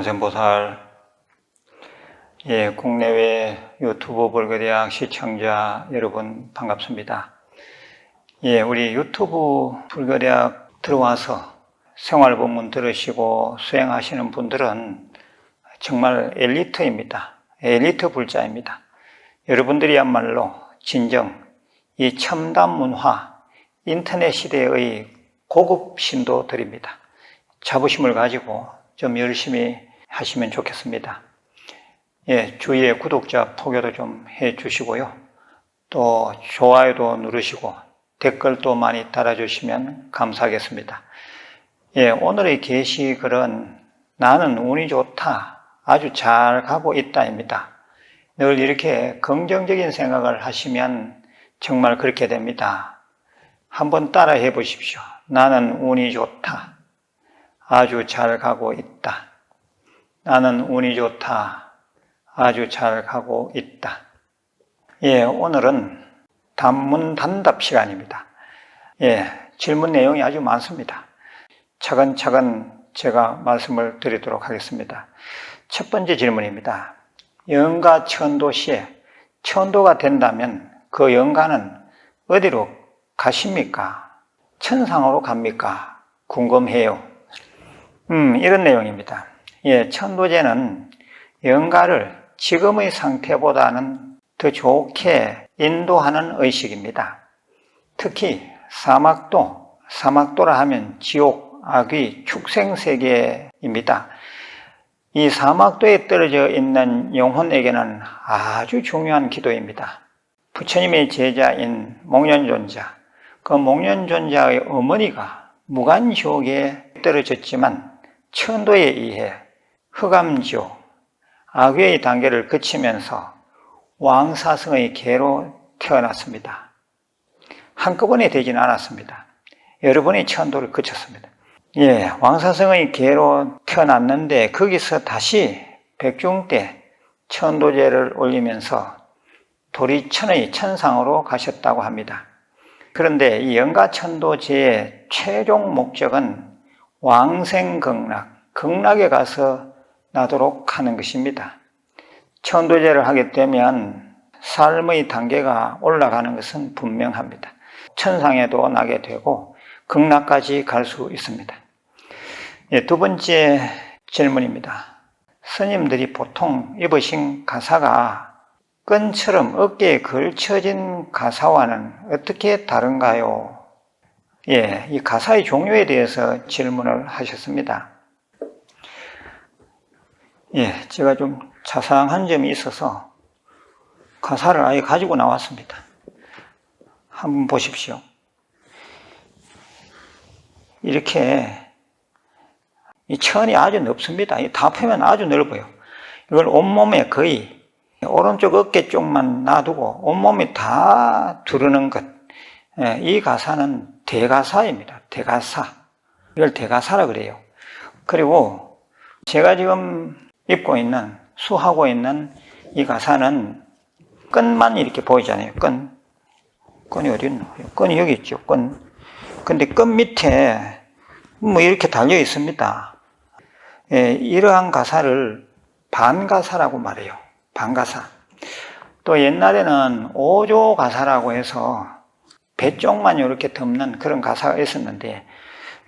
관세음보살, 예, 국내외 유튜브 불교대학 시청자 여러분 반갑습니다. 예, 우리 유튜브 불교대학 들어와서 생활 본문 들으시고 수행하시는 분들은 정말 엘리트입니다. 엘리트 불자입니다. 여러분들이야말로 진정 이 첨단 문화, 인터넷 시대의 고급 신도들입니다. 자부심을 가지고 좀 열심히 하시면 좋겠습니다. 예, 주위에 구독자 포교도 좀 해 주시고요. 또 좋아요도 누르시고 댓글도 많이 달아주시면 감사하겠습니다. 예, 오늘의 게시글은 나는 운이 좋다. 아주 잘 가고 있다입니다. 늘 이렇게 긍정적인 생각을 하시면 정말 그렇게 됩니다. 한번 따라 해 보십시오. 나는 운이 좋다. 아주 잘 가고 있다. 나는 운이 좋다. 아주 잘 가고 있다. 예, 오늘은 단문 단답 시간입니다. 예, 질문 내용이 아주 많습니다. 차근차근 제가 말씀을 드리도록 하겠습니다. 첫 번째 질문입니다. 영가 천도 시에 천도가 된다면 그 영가는 어디로 가십니까? 천상으로 갑니까? 궁금해요. 음, 이런 내용입니다. 예, 천도제는 영가를 지금의 상태보다는 더 좋게 인도하는 의식입니다. 특히 사막도, 사막도라 하면 지옥, 악귀, 축생 세계입니다. 이 사막도에 떨어져 있는 영혼에게는 아주 중요한 기도입니다. 부처님의 제자인 목련존자, 그 목련존자의 어머니가 무간지옥에 떨어졌지만 천도에 의해 흑암지옥, 악외의 단계를 거치면서 왕사성의 개로 태어났습니다. 한꺼번에 되지는 않았습니다. 여러 번의 천도를 거쳤습니다. 예, 왕사성의 개로 태어났는데 거기서 다시 백중 때 천도제를 올리면서 도리천의 천상으로 가셨다고 합니다. 그런데 이 영가천도제의 최종 목적은 왕생극락, 극락에 가서 나도록 하는 것입니다. 천도제를 하게 되면 삶의 단계가 올라가는 것은 분명합니다. 천상에도 나게 되고 극락까지 갈 수 있습니다. 예, 두 번째 질문입니다. 스님들이 보통 입으신 가사가 끈처럼 어깨에 걸쳐진 가사와는 어떻게 다른가요? 예, 이 가사의 종류에 대해서 질문을 하셨습니다. 예, 제가 좀 자상한 점이 있어서 가사를 아예 가지고 나왔습니다. 한번 보십시오. 이렇게 이 천이 아주 넓습니다. 다 펴면 아주 넓어요. 이걸 온몸에 거의 오른쪽 어깨 쪽만 놔두고 온몸이 다 두르는 것. 예, 이 가사는 대가사입니다. 대가사. 이걸 대가사라 그래요. 그리고 제가 지금 입고 있는, 수하고 있는 이 가사는 끈만 이렇게 보이잖아요. 끈. 끈이 어디 있나? 끈이 여기 있죠. 끈. 근데 끈 밑에 뭐 이렇게 달려 있습니다. 예, 이러한 가사를 반가사라고 말해요. 반가사. 또 옛날에는 오조 가사라고 해서 배 쪽만 이렇게 덮는 그런 가사가 있었는데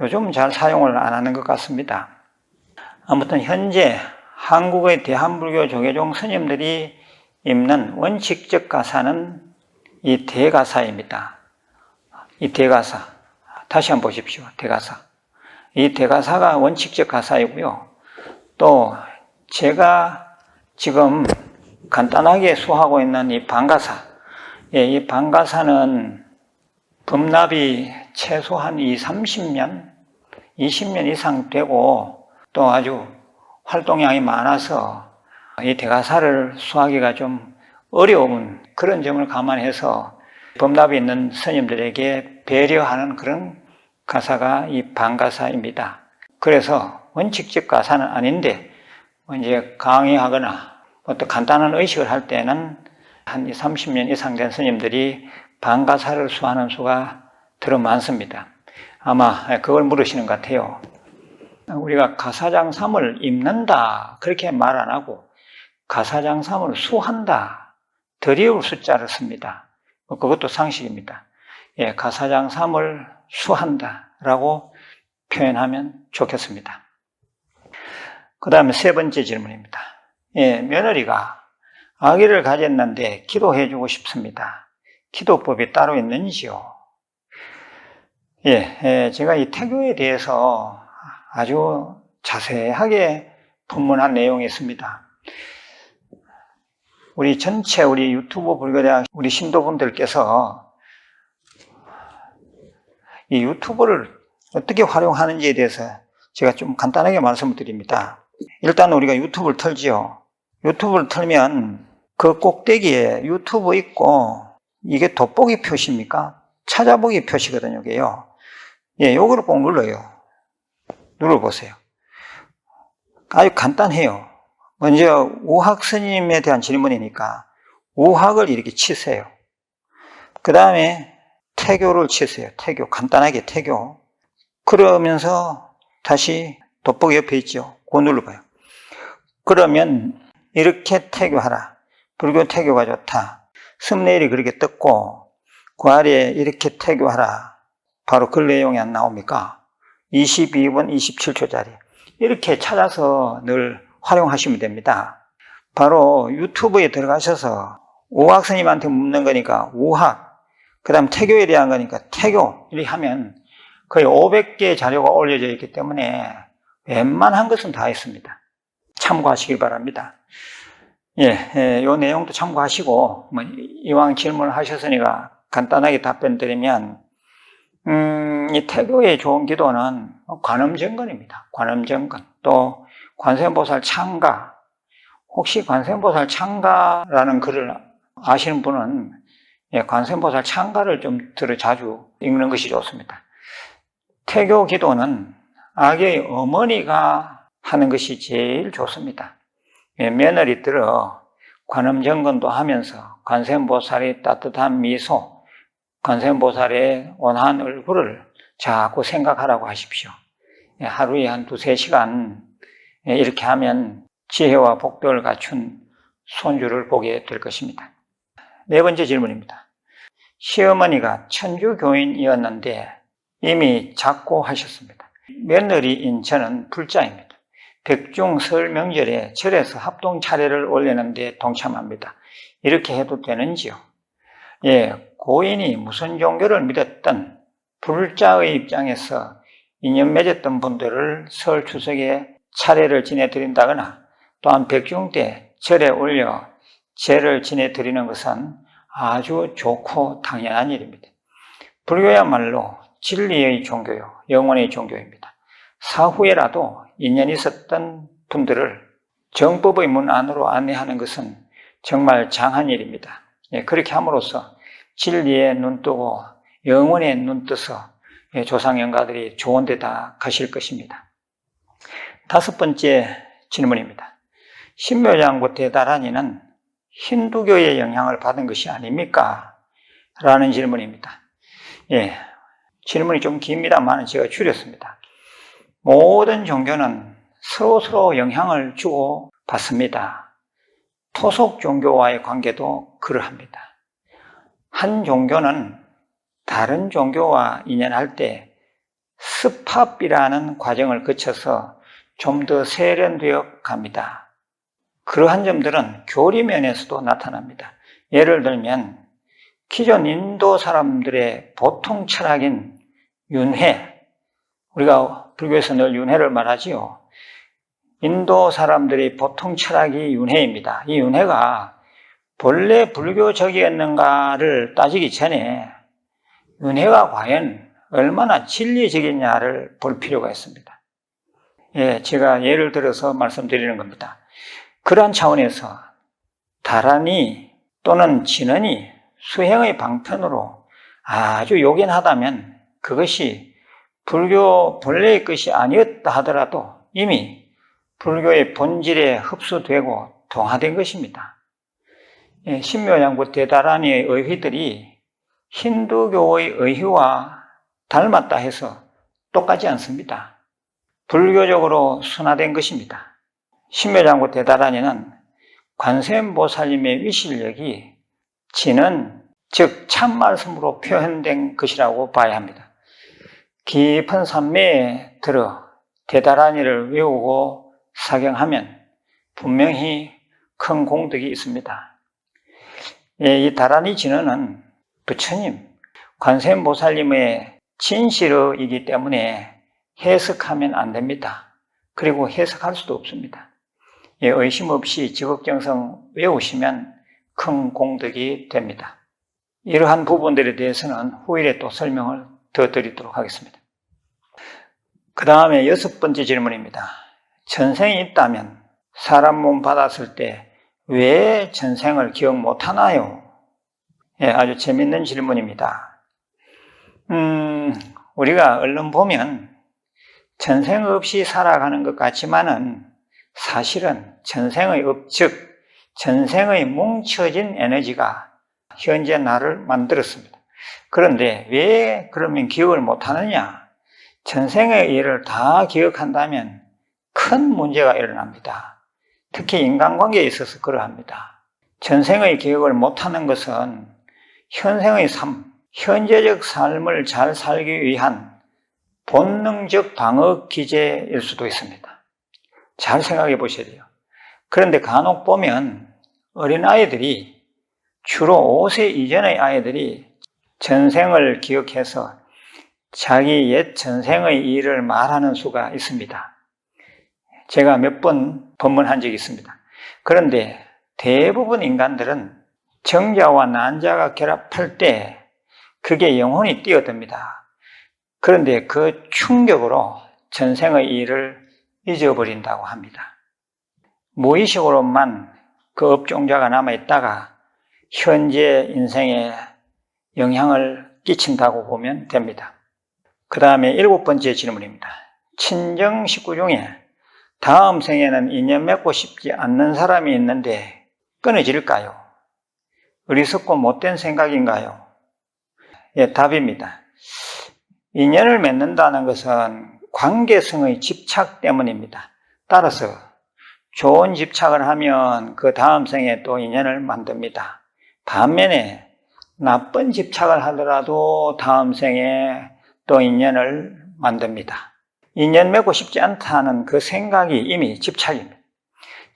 요즘 잘 사용을 안 하는 것 같습니다. 아무튼 현재 한국의 대한불교 조계종 스님들이 입는 원칙적 가사는 이 대가사입니다. 이 대가사. 다시 한번 보십시오. 대가사. 이 대가사가 원칙적 가사이고요. 또 제가 지금 간단하게 수하고 있는 이 방가사. 예, 이 방가사는 범납이 최소한 이 30년, 20년 이상 되고 또 아주 활동량이 많아서 이 대가사를 수하기가 좀 어려운 그런 점을 감안해서 범답이 있는 스님들에게 배려하는 그런 가사가 이 반가사입니다. 그래서 원칙적 가사는 아닌데 이제 강의하거나 어떤 간단한 의식을 할 때는 한 30년 이상 된 스님들이 반가사를 수하는 수가 들어 많습니다. 아마 그걸 물으시는 것 같아요. 우리가 가사장삼을 입는다 그렇게 말 안 하고 가사장삼을 수한다 드리울 숫자를 씁니다. 뭐 그것도 상식입니다. 예, 가사장삼을 수한다라고 표현하면 좋겠습니다. 그 다음에 세 번째 질문입니다. 예, 며느리가 아기를 가졌는데 기도해주고 싶습니다. 기도법이 따로 있는지요? 예, 예, 제가 이 태교에 대해서 아주 자세하게 본문한 내용이 있습니다. 우리 전체 우리 유튜브 불교대학 우리 신도분들께서 이 유튜브를 어떻게 활용하는지에 대해서 제가 좀 간단하게 말씀을 드립니다. 일단 우리가 유튜브를 틀지요. 유튜브를 틀면 그 꼭대기에 유튜브 있고 이게 돋보기 표시입니까? 찾아보기 표시거든요, 이게요. 예, 요거를 꼭 눌러요. 눌러보세요. 아주 간단해요. 먼저 우학 스님에 대한 질문이니까 우학을 이렇게 치세요. 그 다음에 태교를 치세요. 태교. 간단하게 태교. 그러면서 다시 돋보기 옆에 있죠. 그거 눌러봐요. 그러면 이렇게 태교하라. 불교 태교가 좋다. 썸네일이 그렇게 떴고 그 아래에 이렇게 태교하라. 바로 글 내용이 안 나옵니까? 22분 27초짜리. 이렇게 찾아서 늘 활용하시면 됩니다. 바로 유튜브에 들어가셔서 우학 스님한테 묻는 거니까 우학, 그 다음 태교에 대한 거니까 태교, 이렇게 하면 거의 500개의 자료가 올려져 있기 때문에 웬만한 것은 다 있습니다. 참고하시길 바랍니다. 예, 예, 요 내용도 참고하시고, 뭐, 이왕 질문을 하셨으니까 간단하게 답변 드리면, 음, 이 태교의 좋은 기도는 관음정건입니다. 관음정건. 또, 관세음보살 창가. 혹시 관세음보살 창가라는 글을 아시는 분은 예, 관세음보살 창가를 좀 들어 자주 읽는 것이 좋습니다. 태교 기도는 아기의 어머니가 하는 것이 제일 좋습니다. 예, 며느리 들어 관음정건도 하면서 관세음보살의 따뜻한 미소, 관세음보살의 온화한 얼굴을 자꾸 생각하라고 하십시오. 예, 하루에 한 두세 시간 예, 이렇게 하면 지혜와 복도를 갖춘 손주를 보게 될 것입니다. 네 번째 질문입니다. 시어머니가 천주교인이었는데 이미 작고하셨습니다. 며느리인 저는 불자입니다. 백중 설 명절에 절에서 합동 차례를 올리는데 동참합니다. 이렇게 해도 되는지요? 예, 고인이 무슨 종교를 믿었던 불자의 입장에서 인연 맺었던 분들을 설 추석에 차례를 지내드린다거나 또한 백중 때 절에 올려 제를 지내드리는 것은 아주 좋고 당연한 일입니다. 불교야말로 진리의 종교요, 영원의 종교입니다. 사후에라도 인연이 있었던 분들을 정법의 문 안으로 안내하는 것은 정말 장한 일입니다. 예, 그렇게 함으로써 진리에 눈 뜨고 영원에 눈 떠서 예, 조상 영가들이 좋은 데다 가실 것입니다. 다섯 번째 질문입니다. 신묘장구 대다란이는 힌두교의 영향을 받은 것이 아닙니까? 라는 질문입니다. 예, 질문이 좀 깁니다만 제가 줄였습니다. 모든 종교는 서로 서로 영향을 주고 받습니다. 토속 종교와의 관계도 그러합니다. 한 종교는 다른 종교와 인연할 때 습합이라는 과정을 거쳐서 좀 더 세련되어 갑니다. 그러한 점들은 교리면에서도 나타납니다. 예를 들면 기존 인도 사람들의 보통 철학인 윤회, 우리가 불교에서 늘 윤회를 말하지요. 인도 사람들의 보통 철학이 윤회입니다. 이 윤회가 본래 불교적이었는가를 따지기 전에 윤회가 과연 얼마나 진리적이냐를 볼 필요가 있습니다. 예, 제가 예를 들어서 말씀드리는 겁니다. 그러한 차원에서 다란이 또는 진언이 수행의 방편으로 아주 요긴하다면 그것이 불교 본래의 것이 아니었다 하더라도 이미 불교의 본질에 흡수되고 동화된 것입니다. 예, 신묘양부 대다란이의 의휘들이 힌두교의 의휘와 닮았다 해서 똑같지 않습니다. 불교적으로 순화된 것입니다. 신묘장구 대다란이는 관세음보살님의 위실력이 지는 즉 참말씀으로 표현된 것이라고 봐야 합니다. 깊은 산매에 들어 대다란이를 외우고 사경하면 분명히 큰 공덕이 있습니다. 예, 이 다란이 진언은 부처님, 관세음보살님의 진실어이기 때문에 해석하면 안 됩니다. 그리고 해석할 수도 없습니다. 예, 의심 없이 지극정성 외우시면 큰 공덕이 됩니다. 이러한 부분들에 대해서는 후일에 또 설명을 더 드리도록 하겠습니다. 그 다음에 여섯 번째 질문입니다. 전생이 있다면 사람 몸 받았을 때 왜 전생을 기억 못 하나요? 예, 아주 재밌는 질문입니다. 음, 우리가 얼른 보면 전생 없이 살아가는 것 같지만은 사실은 전생의 업, 즉, 전생의 뭉쳐진 에너지가 현재 나를 만들었습니다. 그런데 왜 그러면 기억을 못 하느냐? 전생의 일을 다 기억한다면 큰 문제가 일어납니다. 특히 인간관계에 있어서 그러합니다. 전생의 기억을 못하는 것은 현생의 삶, 현재적 삶을 잘 살기 위한 본능적 방어 기제일 수도 있습니다. 잘 생각해 보셔야 돼요. 그런데 간혹 보면 어린아이들이 주로 5세 이전의 아이들이 전생을 기억해서 자기 옛 전생의 일을 말하는 수가 있습니다. 제가 몇 번 법문한 적이 있습니다. 그런데 대부분 인간들은 정자와 난자가 결합할 때 그게 영혼이 뛰어듭니다. 그런데 그 충격으로 전생의 일을 잊어버린다고 합니다. 무의식으로만 그 업종자가 남아있다가 현재 인생에 영향을 끼친다고 보면 됩니다. 그 다음에 일곱 번째 질문입니다. 친정 식구 중에 다음 생에는 인연 맺고 싶지 않는 사람이 있는데 끊어질까요? 어리석고 못된 생각인가요? 예, 답입니다. 인연을 맺는다는 것은 관계성의 집착 때문입니다. 따라서 좋은 집착을 하면 그 다음 생에 또 인연을 만듭니다. 반면에 나쁜 집착을 하더라도 다음 생에 또 인연을 만듭니다. 인연 맺고 싶지 않다는 그 생각이 이미 집착입니다.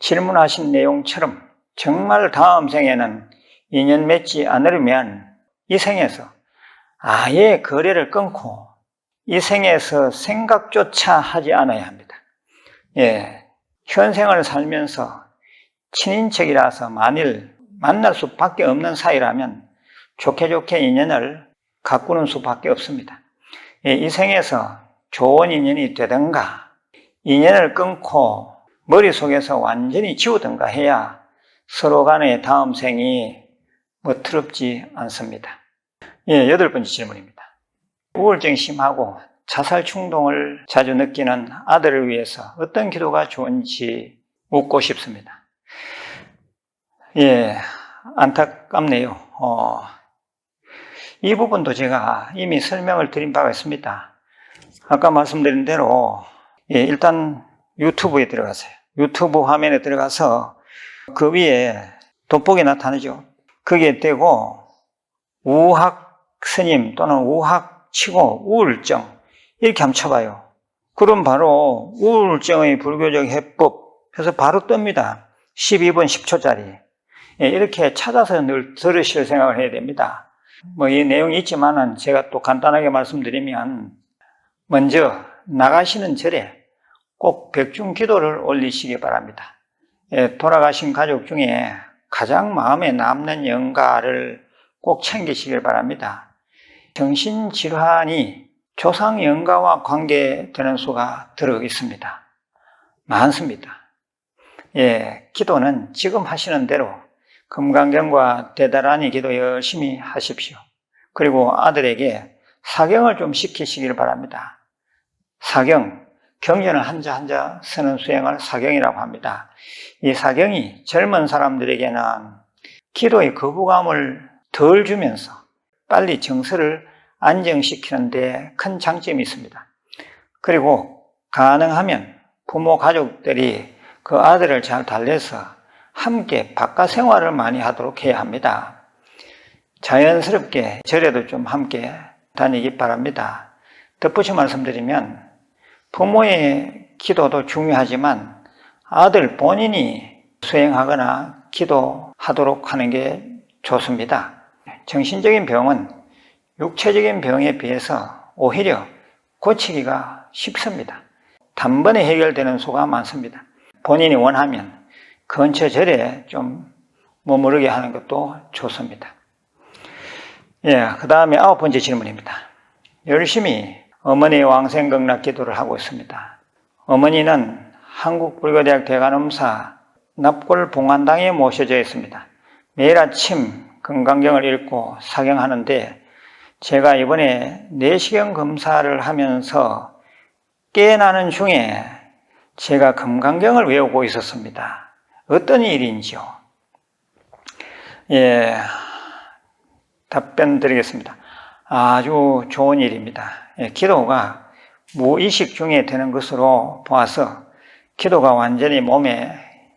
질문하신 내용처럼 정말 다음 생에는 인연 맺지 않으려면 이 생에서 아예 거래를 끊고 이 생에서 생각조차 하지 않아야 합니다. 예. 현생을 살면서 친인척이라서 만일 만날 수밖에 없는 사이라면 좋게 좋게 인연을 가꾸는 수밖에 없습니다. 예, 이 생에서 좋은 인연이 되든가 인연을 끊고 머릿속에서 완전히 지우든가 해야 서로 간의 다음 생이 멋트럽지 않습니다. 예, 여덟 번째 질문입니다. 우울증이 심하고 자살 충동을 자주 느끼는 아들을 위해서 어떤 기도가 좋은지 묻고 싶습니다. 예, 안타깝네요. 어, 이 부분도 제가 이미 설명을 드린 바가 있습니다. 아까 말씀드린 대로, 예, 일단 유튜브에 들어가세요. 유튜브 화면에 들어가서 그 위에 돋보기 나타나죠. 그게 되고, 우학 스님 또는 우학 치고 우울증 이렇게 한번 쳐봐요. 그럼 바로 우울증의 불교적 해법 해서 바로 뜹니다. 12분 10초짜리. 예, 이렇게 찾아서 늘 들으실 생각을 해야 됩니다. 뭐 이 내용이 있지만은 제가 또 간단하게 말씀드리면 먼저 나가시는 절에 꼭 백중 기도를 올리시기 바랍니다. 예, 돌아가신 가족 중에 가장 마음에 남는 영가를 꼭 챙기시길 바랍니다. 정신질환이 조상 영가와 관계되는 수가 들어 있습니다. 많습니다. 예, 기도는 지금 하시는 대로 금강경과 대다란히 기도 열심히 하십시오. 그리고 아들에게 사경을 좀 시키시길 바랍니다. 사경, 경전을 한자 한자 쓰는 수행을 사경이라고 합니다. 이 사경이 젊은 사람들에게는 기도의 거부감을 덜 주면서 빨리 정서를 안정시키는데 큰 장점이 있습니다. 그리고 가능하면 부모 가족들이 그 아들을 잘 달래서 함께 바깥 생활을 많이 하도록 해야 합니다. 자연스럽게 절에도 좀 함께 다니기 바랍니다. 덧붙여 말씀드리면 부모의 기도도 중요하지만 아들 본인이 수행하거나 기도하도록 하는 게 좋습니다. 정신적인 병은 육체적인 병에 비해서 오히려 고치기가 쉽습니다. 단번에 해결되는 수가 많습니다. 본인이 원하면 근처 절에 좀 머무르게 하는 것도 좋습니다. 예, 그 다음에 아홉 번째 질문입니다. 열심히 어머니 왕생극락 기도를 하고 있습니다. 어머니는 한국불교대학 대관음사 납골봉안당에 모셔져 있습니다. 매일 아침 건강경을 읽고 사경하는데 제가 이번에 내시경 검사를 하면서 깨어나는 중에 제가 금강경을 외우고 있었습니다. 어떤 일인지요? 예, 답변 드리겠습니다. 아주 좋은 일입니다. 예, 기도가 무의식 중에 되는 것으로 보아서 기도가 완전히 몸에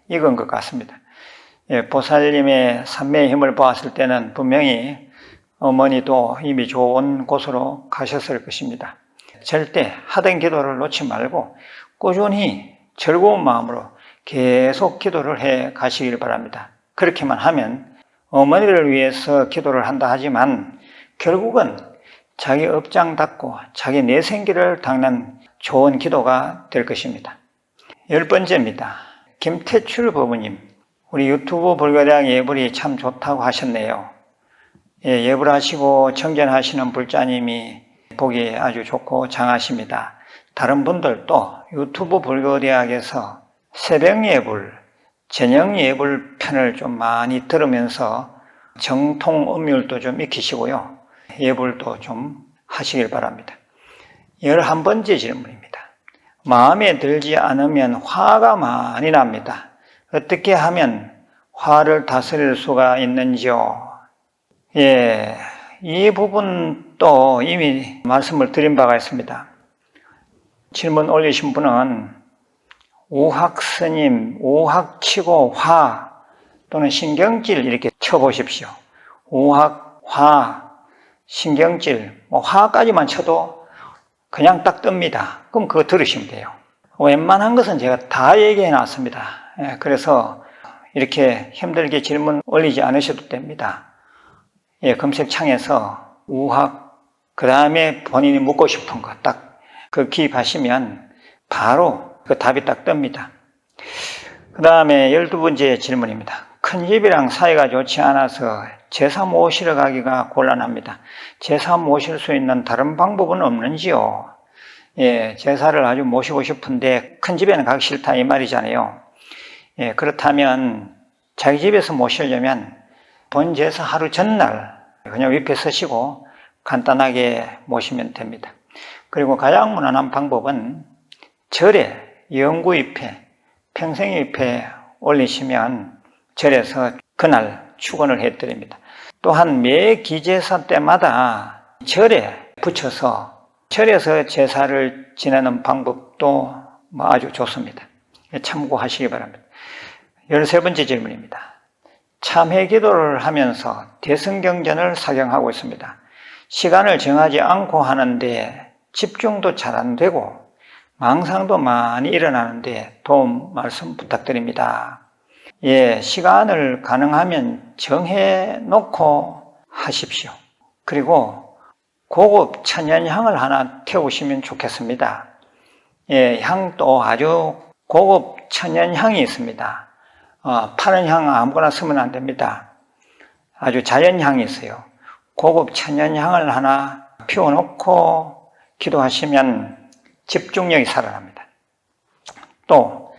익은 것 같습니다. 예, 보살님의 삼매의 힘을 보았을 때는 분명히 어머니도 이미 좋은 곳으로 가셨을 것입니다. 절대 하던 기도를 놓지 말고 꾸준히 즐거운 마음으로 계속 기도를 해 가시길 바랍니다. 그렇게만 하면 어머니를 위해서 기도를 한다 하지만 결국은 자기 업장 닦고 자기 내생기를 닦는 좋은 기도가 될 것입니다. 열 번째입니다. 김태출 법부님, 우리 유튜브 불교대학 예불이 참 좋다고 하셨네요. 예, 예불 하시고 청전하시는 불자님이 보기 아주 좋고 장하십니다. 다른 분들도 유튜브 불교대학에서 새벽 예불, 저녁 예불 편을 좀 많이 들으면서 정통 음율도 좀 익히시고요. 예불도 좀 하시길 바랍니다. 열한 번째 질문입니다. 마음에 들지 않으면 화가 많이 납니다. 어떻게 하면 화를 다스릴 수가 있는지요? 예, 이 부분도 이미 말씀을 드린 바가 있습니다. 질문 올리신 분은 우학 스님, 우학 치고 화 또는 신경질 이렇게 쳐보십시오. 우학, 화, 신경질, 뭐 화까지만 쳐도 그냥 딱 뜹니다. 그럼 그거 들으시면 돼요. 웬만한 것은 제가 다 얘기해 놨습니다. 예, 그래서 이렇게 힘들게 질문 올리지 않으셔도 됩니다. 예, 검색창에서 우학, 그 다음에 본인이 묻고 싶은 거 딱 그 기입하시면 바로 그 답이 딱 뜹니다. 그 다음에 열두 번째 질문입니다. 큰 집이랑 사이가 좋지 않아서 제사 모시러 가기가 곤란합니다. 제사 모실 수 있는 다른 방법은 없는지요? 예, 제사를 아주 모시고 싶은데 큰 집에는 가기 싫다 이 말이잖아요. 예, 그렇다면 자기 집에서 모시려면 본 제사 하루 전날 그냥 위에 서시고 간단하게 모시면 됩니다. 그리고 가장 무난한 방법은 절에 영구입회, 평생입회 올리시면 절에서 그날 축원을 해드립니다. 또한 매 기제사 때마다 절에 붙여서 절에서 제사를 지내는 방법도 뭐 아주 좋습니다. 참고하시기 바랍니다. 열세 번째 질문입니다. 참회 기도를 하면서 대승경전을 사경하고 있습니다. 시간을 정하지 않고 하는데 집중도 잘 안 되고 망상도 많이 일어나는데 도움 말씀 부탁드립니다. 예, 시간을 가능하면 정해 놓고 하십시오. 그리고 고급 천연향을 하나 태우시면 좋겠습니다. 예, 향도 아주 고급 천연향이 있습니다. 어, 파는 향 아무거나 쓰면 안 됩니다. 아주 자연향이 있어요. 고급 천연향을 하나 피워놓고 기도하시면 집중력이 살아납니다. 또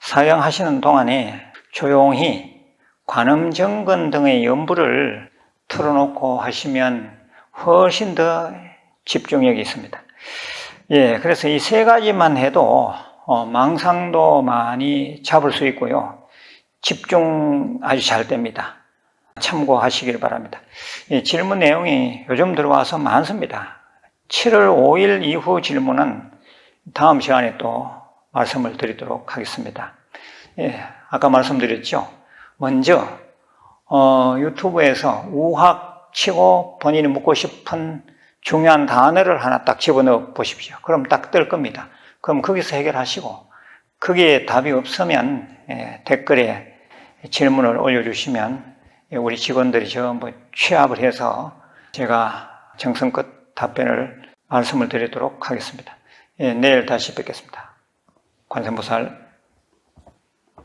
사용하시는 동안에 조용히 관음정근 등의 연부를 틀어놓고 하시면 훨씬 더 집중력이 있습니다. 예, 그래서 이 세 가지만 해도 어, 망상도 많이 잡을 수 있고요. 집중 아주 잘 됩니다. 참고하시길 바랍니다. 예, 질문 내용이 요즘 들어와서 많습니다. 7월 5일 이후 질문은 다음 시간에 또 말씀을 드리도록 하겠습니다. 예, 아까 말씀드렸죠. 먼저 어, 유튜브에서 우학 치고 본인이 묻고 싶은 중요한 단어를 하나 딱 집어넣어 보십시오. 그럼 딱 뜰 겁니다. 그럼 거기서 해결하시고 거기에 답이 없으면 예, 댓글에 질문을 올려주시면 예, 우리 직원들이 전부 취합을 해서 제가 정성껏 답변을 말씀을 드리도록 하겠습니다. 예, 내일 다시 뵙겠습니다. 관세음보살